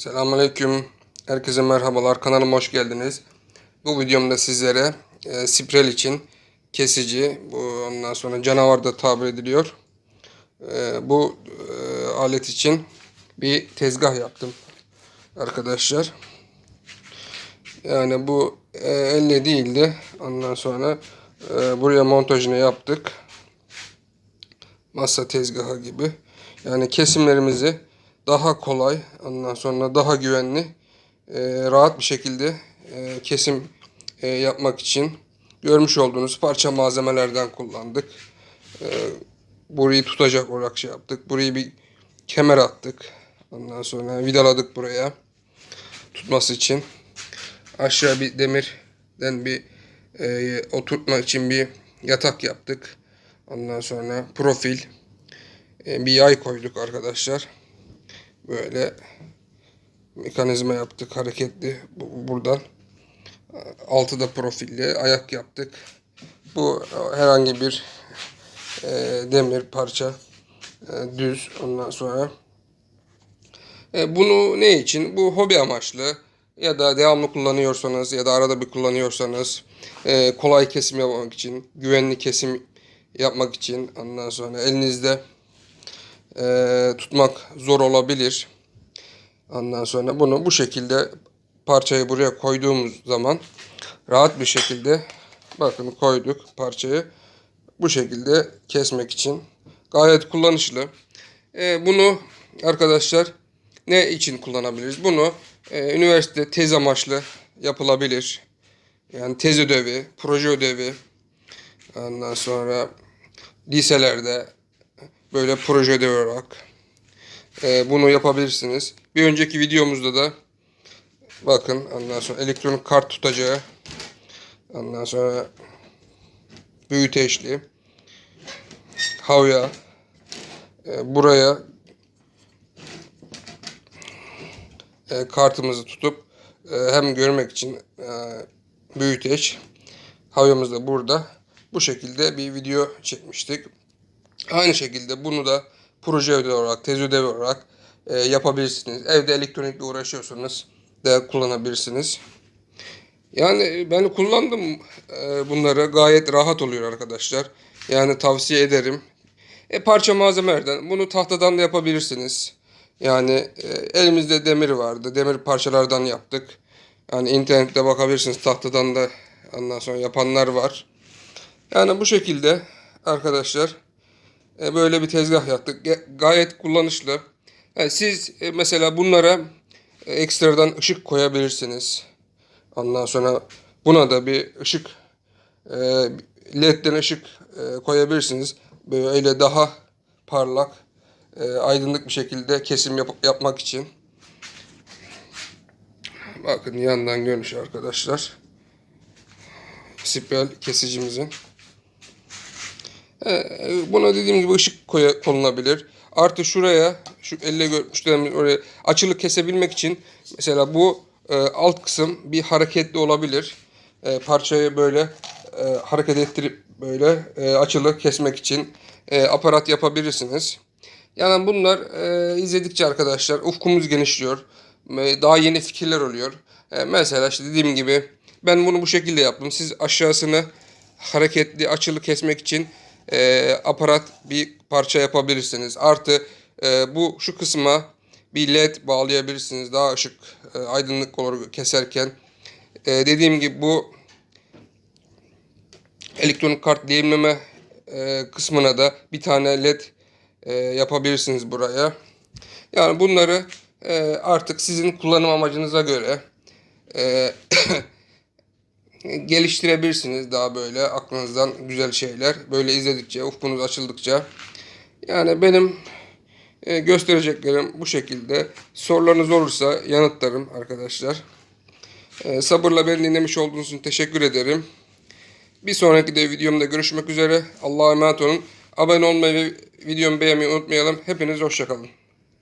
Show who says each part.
Speaker 1: Selamünaleyküm. Herkese merhabalar. Kanalıma hoş geldiniz. Bu videomda sizlere e, sprel için kesici, bu ondan sonra canavar da tabir ediliyor. E, bu e, alet için bir tezgah yaptım arkadaşlar. Yani bu e, elle değildi. Ondan sonra e, buraya montajını yaptık. Masa tezgahı gibi. Yani kesimlerimizi daha kolay, ondan sonra daha güvenli, e, rahat bir şekilde e, kesim e, yapmak için görmüş olduğunuz parça malzemelerden kullandık. E, burayı tutacak olarak şey yaptık. Burayı bir kemer attık. Ondan sonra vidaladık buraya tutması için. Aşağı bir demirden bir e, oturtma için bir yatak yaptık. Ondan sonra profil e, bir yay koyduk arkadaşlar. Böyle mekanizma yaptık hareketli bu- buradan. Altı da profilli ayak yaptık. Bu herhangi bir e, demir parça e, düz ondan sonra. E, bunu ne için? Bu hobi amaçlı ya da devamlı kullanıyorsanız ya da arada bir kullanıyorsanız e, kolay kesim yapmak için, güvenli kesim yapmak için ondan sonra elinizde e, tutmak zor olabilir. Ondan sonra bunu bu şekilde parçayı buraya koyduğumuz zaman rahat bir şekilde bakın koyduk parçayı bu şekilde kesmek için gayet kullanışlı. E, bunu arkadaşlar ne için kullanabiliriz? Bunu e, üniversite tez amaçlı yapılabilir. Yani tez ödevi, proje ödevi, ondan sonra liselerde böyle proje ödevi olarak e, bunu yapabilirsiniz. Bir önceki videomuzda da bakın ondan sonra elektronik kart tutacağı ondan sonra büyüteçli havya e, buraya e, kartımızı tutup e, hem görmek için e, büyüteç havyamız da burada bu şekilde bir video çekmiştik. Aynı şekilde bunu da proje ödevi olarak, tez ödevi olarak e, yapabilirsiniz. Evde elektronikle uğraşıyorsanız da kullanabilirsiniz. Yani ben kullandım e, bunları. Gayet rahat oluyor arkadaşlar. Yani tavsiye ederim. E, parça malzemelerden bunu tahtadan da yapabilirsiniz. Yani e, elimizde demir vardı. Demir parçalardan yaptık. Yani internette bakabilirsiniz tahtadan da ondan sonra yapanlar var. Yani bu şekilde arkadaşlar e, böyle bir tezgah yaptık. Gayet kullanışlı. Yani siz e, mesela bunlara e, ekstradan ışık koyabilirsiniz. Ondan sonra buna da bir ışık e, ledden ışık e, koyabilirsiniz. Böyle daha parlak, e, aydınlık bir şekilde kesim yap- yapmak için. Bakın yandan görünüş arkadaşlar. Spiral kesicimizin. E, Buna dediğim gibi ışık koya, konulabilir. Artı şuraya, şu elle görmüşlerimiz oraya açılık kesebilmek için mesela bu e, alt kısım bir hareketli olabilir. E, parçayı böyle e, hareket ettirip böyle e, açılık kesmek için e, aparat yapabilirsiniz. Yani bunlar e, izledikçe arkadaşlar ufkumuz genişliyor. E, daha yeni fikirler oluyor. E, mesela işte dediğim gibi ben bunu bu şekilde yaptım. Siz aşağısını hareketli açılı kesmek için e, aparat bir parça yapabilirsiniz. Artı e, bu şu kısma bir led bağlayabilirsiniz. Daha ışık e, aydınlık olur keserken. E, dediğim gibi bu elektronik kart dilimleme e, kısmına da bir tane led e, yapabilirsiniz buraya. Yani bunları e, artık sizin kullanım amacınıza göre e, geliştirebilirsiniz daha böyle aklınızdan güzel şeyler. Böyle izledikçe, ufkunuz açıldıkça. Yani benim e, göstereceklerim bu şekilde. Sorularınız olursa yanıtlarım arkadaşlar. E, sabırla beni dinlemiş olduğunuz için teşekkür ederim. Bir sonraki de videomda görüşmek üzere. Allah'a emanet olun. Abone olmayı ve videomu beğenmeyi unutmayalım. Hepiniz hoşçakalın.